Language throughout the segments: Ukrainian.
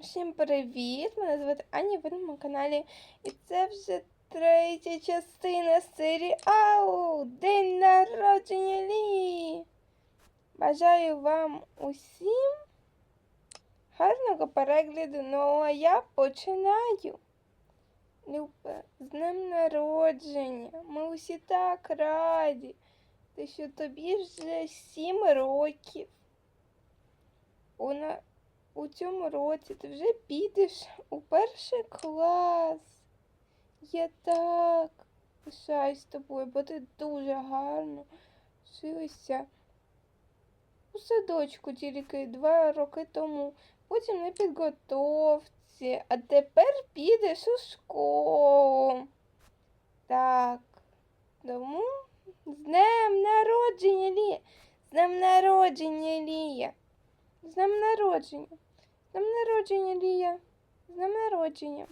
Всім привіт! Мене звати Аня, ви на моєму каналі. І це вже третя частина серіалу День народження Лі. Бажаю вам усім гарного перегляду. Ну а я починаю. Люба, з днем народження. Ми усі так раді, те, що тобі вже сім років. У, на... у цьому році ти вже підеш у перший клас. Я так пишаюсь тобою, бо ти дуже гарно вчилася у садочку тільки два роки тому, потім на підготовці, а тепер підеш у школу. Так, тому з днем народження Лія, з днем народження Лія. З днем народження. З днем народження, Лія. З днем народження.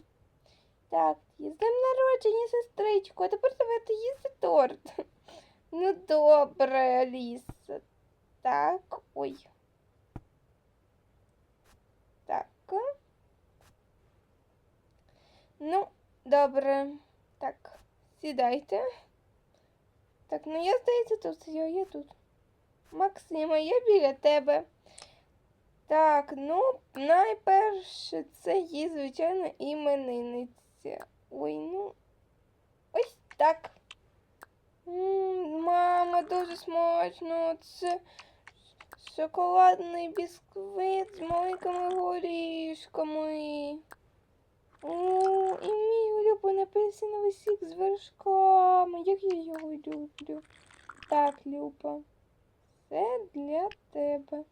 Так, з днем народження, сестричко. А тепер давайте їсти торт. Ну, добре, Аліса. Так, ой. Так. Ну, добре. Так, сідайте. Так, ну я здається тут, я, я тут. Максима, я біля тебе. Так, ну, найперше, це є, звичайно, іменинниця. Ой, ну. Ось так. Мама, дуже смачно. Це шоколадний бісквит з маленькими горішками. О, і мій улюблений апельсиновий сік з вершками. Як я його люблю. Так, Люба. Це для тебе.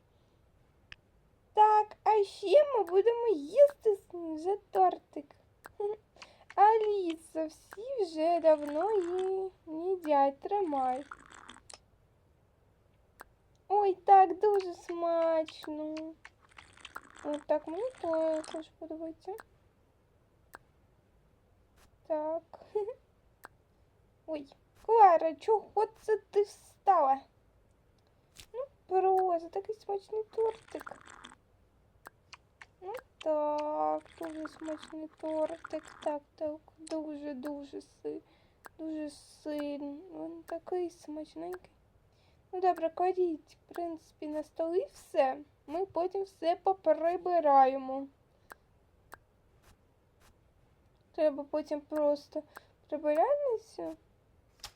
Так, а ще ми будемо їсти вже тортик. Хм. Аліса, всі вже давно її їдять, тримай. Ой, так дуже смачно. Ой, так, мені також подобається. Так. Ой, Клара, чого це ти встала? Ну, просто такий смачний тортик. Так, дуже смачний тортик. Так, так, дуже-дуже си, дуже сильний. Він такий смачненький. Ну добре, кладіть, в принципі, на столі все. Ми потім все поприбираємо. Треба потім просто прибиральницю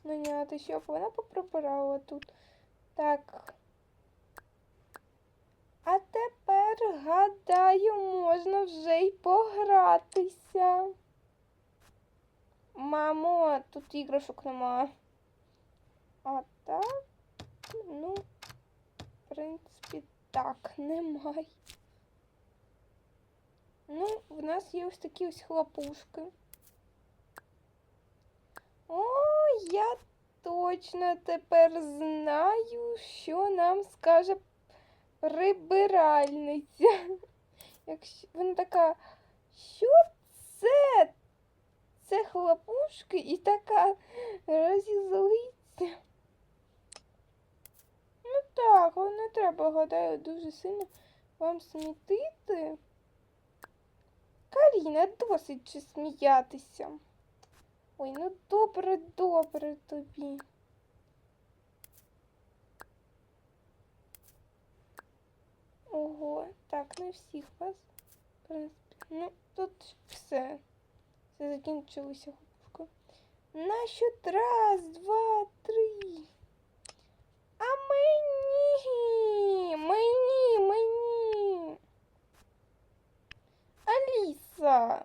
наняти, щоб вона поприбирала тут. Так. А тепер, гадаю, можна вже й погратися. Мамо, тут іграшок нема. А так, ну, в принципі, так, немає. Ну, в нас є ось такі ось хлопушки. О, я точно тепер знаю, що нам скаже прибиральниця. Якщо вона така, що це? Це хлопушки і така розізлиться. Ну так, не треба, гадаю, дуже сильно вам смітити. Каріна, досить чи сміятися. Ой, ну добре, добре тобі. Ого, так, не всіх вас. В принципі, ну, тут все. Все закінчилося губка. На счет раз, два, три. А мені, мені, мені. Аліса.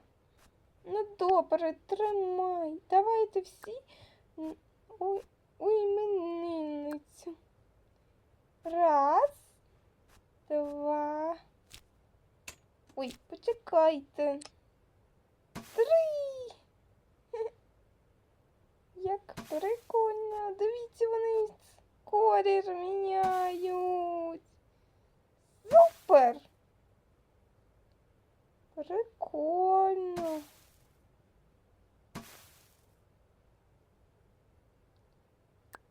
Ну добре, тримай. Давайте всі. ой, іменинницю. Раз, два. Ой, почекайте. Три. Як прикольно. Дивіться, вони колір міняють. Супер. Прикольно.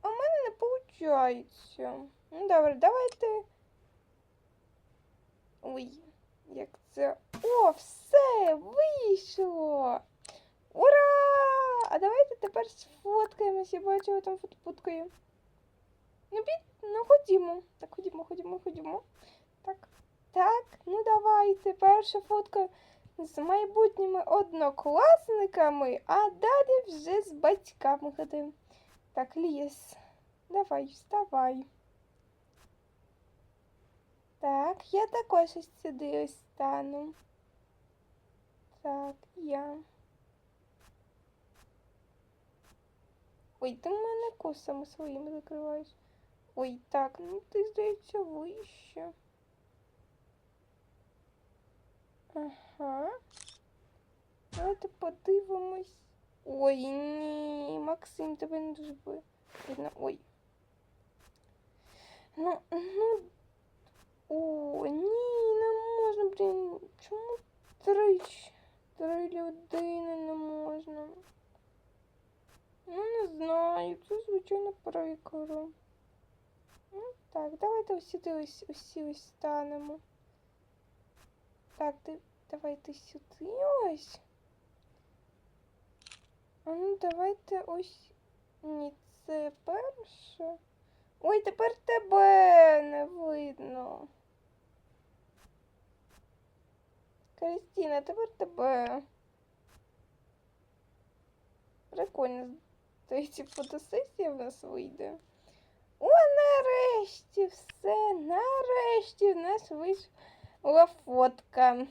А в мене не виходить. Ну добре, давайте. Ой, як це О, все, вийшло! Ура! А давайте тепер сфоткаємося, бачу, ви там фотопуткою. Ну, бід, ну ходімо. Так, ходімо, ходімо, ходімо. Так, так, ну давайте. Перша фотка з майбутніми однокласниками, а далі вже з батьками ходимо. Так, ліс. Давай, вставай. Так, я також ось сюди ось стану. Так, я. Ой, ти мене косами своїми закриваєш. Ой, так, ну ти, здається, вище. Ага. Давайте подивимось. Ой, ні, Максим, тебе не дуже би- Ой. Ну, ну. О, ні, не можна, блін. Чому три, три людини не можна? Ну, не знаю, це звичайно прикро. Ну, так, давайте сюди ось, усі ось станемо. Так, ти, давайте сюди ось. А ну давайте ось. Ні, це перше. Ой, тепер тебе не видно. Кристина, тепер тебе. Прикольно. Здається, фотосесія в нас вийде. О, нарешті все, нарешті в нас вийшла фотка.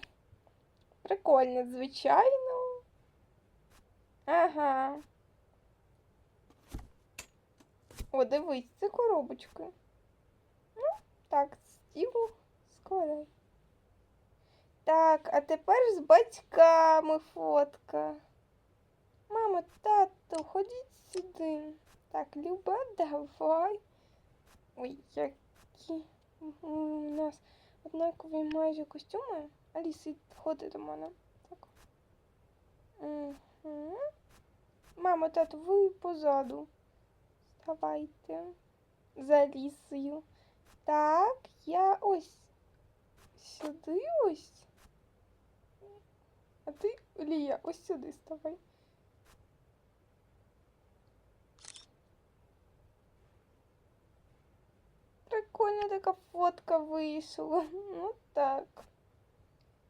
Прикольно, звичайно. Ага. О, дивись, це коробочка. Ну, так, стілу складай. Так, а тепер з батьками фотка. Мамо, тато, ходіть сюди. Так, Люба, давай. Ой, які у нас однакові майже костюми. Аліса, ходи до мене. Так. Угу. Мамо, тато, ви позаду. Давайте. За лісою. Так, я ось сюди ось. А ти, Лія, ось сюди ставай. Прикольна така фотка вийшла. Ну так.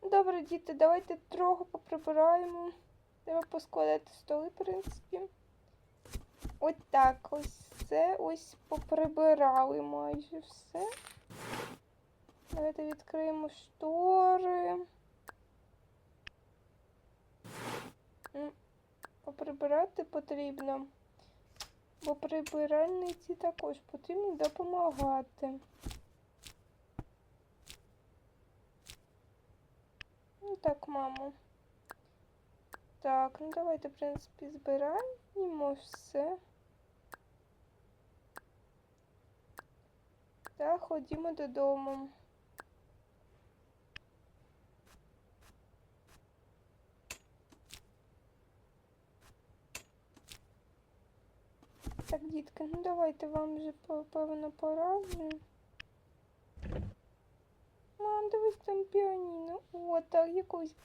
Добре, діти, давайте трохи поприбираємо. Треба поскладати столи, в принципі. Ось так ось це ось поприбирали майже все. Давайте відкриємо штори. Ну, Поприбирати потрібно. Бо прибиральниці також потрібно допомагати. Ну так, мамо. Так, ну давайте, в принципі, збираємо все. Та ходімо додому. Так, дітки, ну давайте вам вже певно пора вже. Мам, дивись там піаніно. О, так, якусь.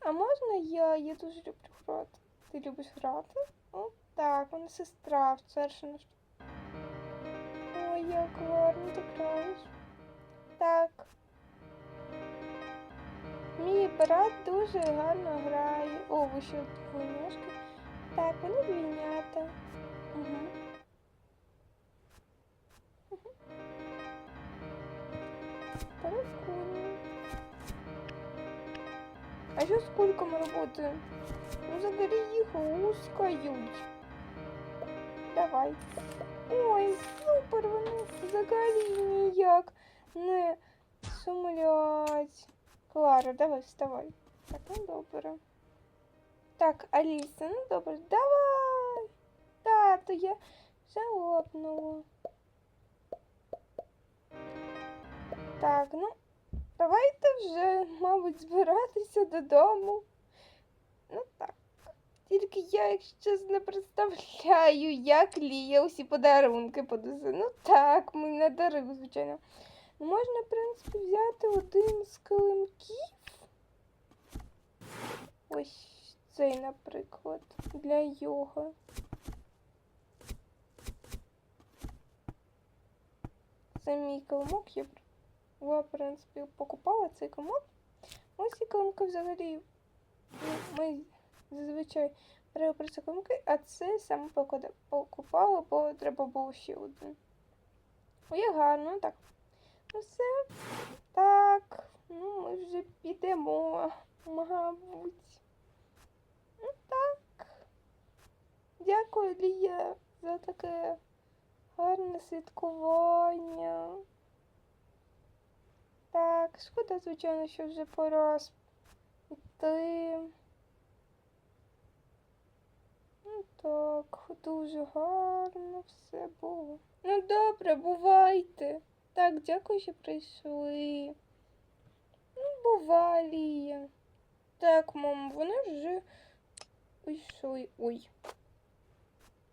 А можна я? Я дуже люблю грати. Ти любиш грати? О, так, вона сестра, старша наш. Ой, як гарно ти граєш. Так. Мій брат дуже гарно грає. О, ви ще двойняшки. Так, вони двійнята. Угу. А що з кульками робити? Ну, взагалі їх лускають. Давай. Ой, супер, вони взагалі ніяк не сумлять. Клара, давай, вставай. Так, ну добре. Так, Аліса, ну добре, давай. Тато, я вже лопнула. Так, ну, давайте вже, мабуть, збиратися додому. Ну так. Тільки я, чесно, не представляю, як Лія усі подарунки подосе. Ну так, ми надарили, звичайно. Ну, Можна, в принципі, взяти один з килимків. ось цей, наприклад, для йога. Це мій килимок. Я, я, в принципі, покупала цей килимок. Ось ці килимки взагалі. ну, Ми зазвичай беремо про це килимки, а це саме покупала, бо треба було ще один. Ой, гарно, так. Ну все. Так, ну ми вже підемо, мабуть. Ну так. Дякую, Лія, за таке гарне святкування. Так, шкода, звичайно, що вже пора йти. Ну так, дуже гарно все було. Ну добре, бувайте. Так, дякую, що прийшли. Ну, бувай, Лія. Так, мам, вони вже пішли. Ой.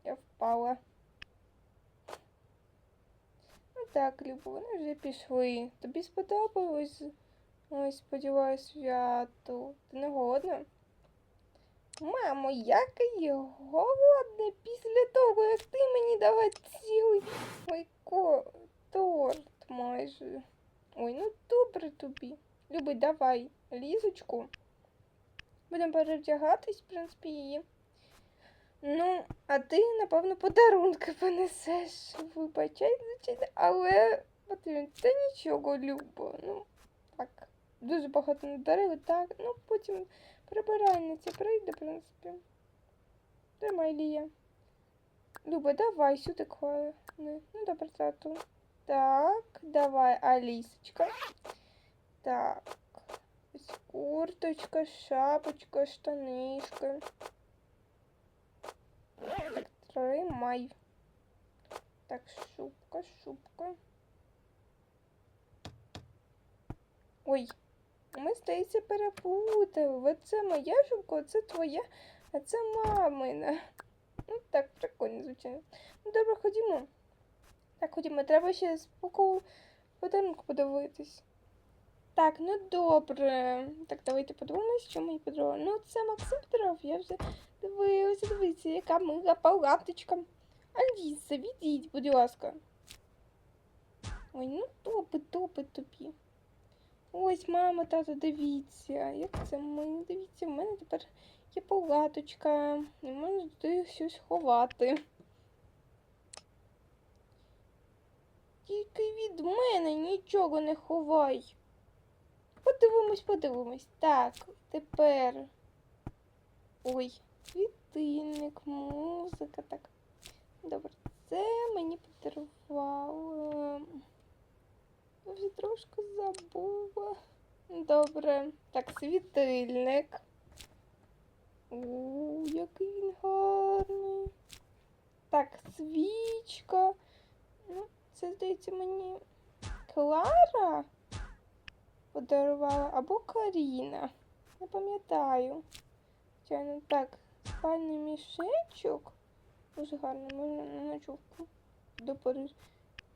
Я впала. Так, Любо, вони вже пішли. Тобі сподобалось? Ой, сподіваюсь, свято. Ти не голодна? Мамо, який голодний після того, як ти мені дала цілий ой, ко... торт майже. Ой, ну добре тобі. Люби, давай лізочку. Будемо перевдягатись, в принципі, її. Ну, а ти, напевно, подарунки понесеш. Вибачай, звичайно, але потрібно. Та нічого, Любо. Ну, так. Дуже багато надарили, так. Ну, потім прибиральниця прийде, в принципі. Тримай, Лія. Люба, давай сюди клади. Ну, добре, тату. Так, давай, Алісочка. Так. Курточка, шапочка, штанишки. Тримай. Так, шубка, шубка. Ой, ми, здається, переплутали. Оце моя шубка, оце твоя, а це мамина. Ну так, прикольно, звичайно. Ну добре, ходімо. Так, ходімо, треба ще споку подарунку подивитись. Так, ну добре. Так, давайте подивимось, що мені подарували. Ну, це Максим подарував, я вже дивилася, дивіться, яка мила палаточка. Аліса, відійдь, будь ласка. Ой, ну добре, добре тобі. Ось, мама, тато, дивіться, як це ми. Дивіться, в мене тепер є палаточка. І можна туди щось ховати. Тільки від мене нічого не ховай. Подивимось, подивимось. Так, тепер. Ой, світильник, музика, так. Добре, це мені подарували. Я вже трошки забула. Добре. Так, світильник. У, який він гарний. Так, свічка. Ну, це здається мені Клара подарувала або Каріна. Не пам'ятаю. Так, спальний мішечок. Дуже гарно, можна на ночовку до Парижа.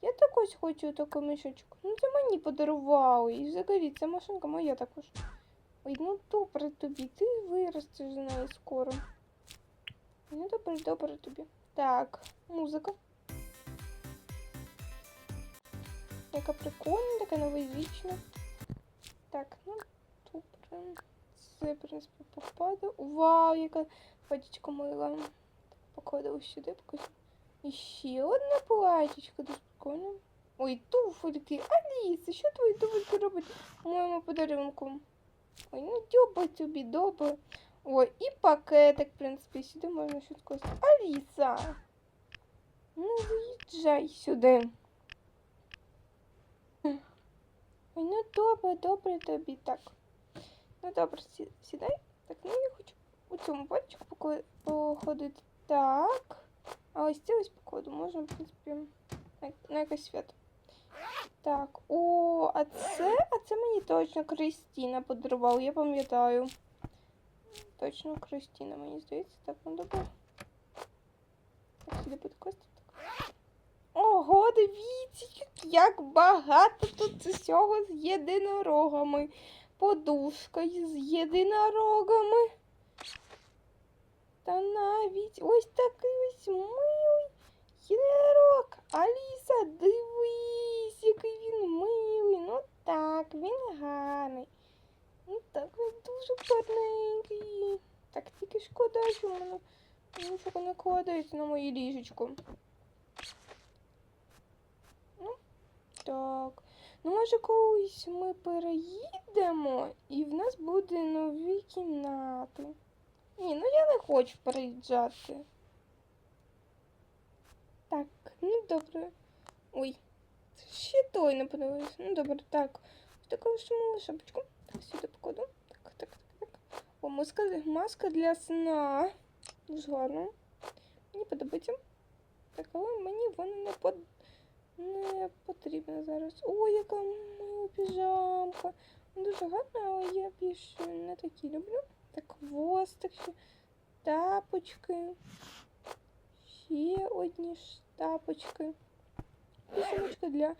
Я також хочу таку мішечку. Ну це мені подарували. І взагалі ця машинка моя також. Ой, ну добре тобі, ти виростеш з неї скоро. Ну добре, добре тобі. Так, музика. Яка прикольна, така новорічна. Так, ну добре. Це, в принципі, попаде. Вау, яка водичка мила. Покладу сюди, покажу. І ще одне платічко, дуже прикольно. Ой, туфельки. Аліса, що твої туфельки роблять моєму подарунку? Ой, ну дьоба тобі, добре. Ой, і пакетик, в принципі, сюди можна щось класти. Аліса! Ну, заїжджай сюди. Ой, ну добре, добре тобі так. Ну добре, сідай. Так, ну я хочу у цьому пальчику походити. Так. А ось це ось покладу. Можна, в принципі, на, якесь свято. Так, о, а це, а це мені точно Кристина подарувала, я пам'ятаю. Точно Кристина, мені здається, так, ну добре. Так, сюди буде. Так. Ого, дивіться, як багато тут усього з єдинорогами. Подушка з єдинорогами. Та навіть ось такий ось милий єдинорог. Аліса, дивись, який він милий. Ну так, він гарний. Ну так, він дуже гарненький. Так, тільки шкода, що в мене нічого не кладається на моє ліжечко. Ну, так. Ну, може, колись ми переїдемо і в нас буде нові кімнати. Ні, ну я не хочу переїжджати. Так, ну добре. Ой, ще той не подивився. Ну добре, так. Таку ж шапочку. Так, сюди покладу. Так, так, так, так. О, маска, маска для сна. Дуже гарно. Мені подобається. Так, але мені вона не, под... не потрібна зараз. Ой, яка мила піжамка. Дуже гарна, але я більше не такі люблю. Так, хвостик. Тапочки. Ще одні ж тапочки. І сумочка для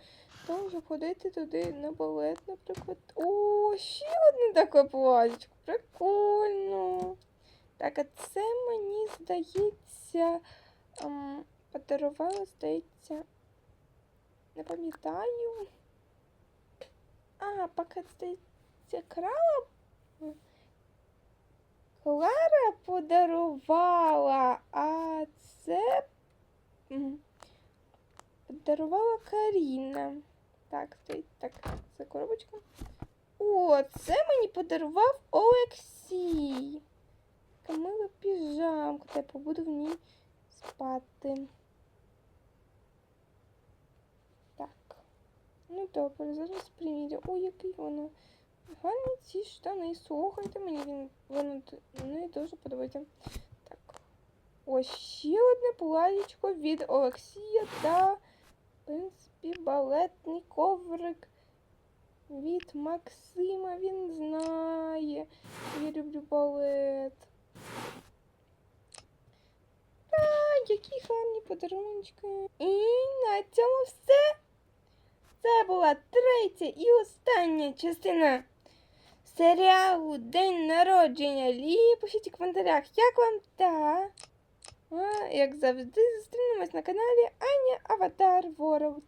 того, щоб ходити туди на балет, наприклад. О, ще одне таке платічко. Прикольно. Так, а це мені здається, ем, подарувала, здається. Не пам'ятаю. А, пакет, здається, крала. Клара подарувала, а це подарувала Каріна. Так, стоїть так, це коробочка. О, це мені подарував Олексій. Така мила піжамка, та я побуду в ній спати. Так. Ну добре, зараз примірю. Ой, який воно. Гарні ці штани. Слухайте мені, він воно мені дуже подобається. Так. Ось ще одне платічко від Олексія та, в принципі, балетний коврик від Максима. Він знає. Я люблю балет. А, які гарні подарунки. І на цьому все. Це була третя і остання частина серіалу День народження Лі. Пишіть у коментарях, як вам та. А, як завжди, зустрінемось на каналі Аня Аватар World.